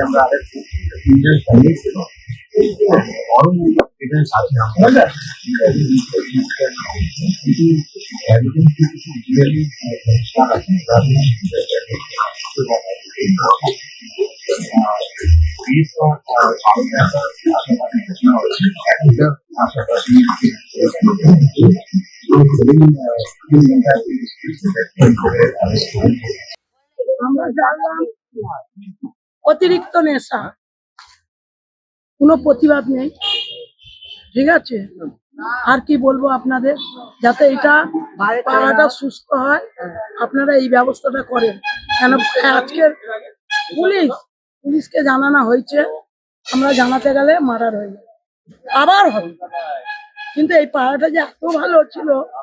আমরা আরেক তিনজন সঙ্গে ছিল বরং ইভেন্ট আছে আমরা কিন্তু একদিন কিছু রিয়েলি আমরা জানলাম, অতিরিক্ত নেশা। কোনো প্রতিবাদ নেই। ঠিক আছে? আর কি বলব আপনাদের? যাতে এটা পাড়াটা সুস্থ হয়। আপনারা এই ব্যবস্থাটা করেন। কেন আজকের পুলিশ, পুলিশকে জানানো হয়েছে। আমরা জানাতে গেলে মারার হয়ে আবার হবে। কিন্তু এই পাড়াটা যে এত ভালো ছিল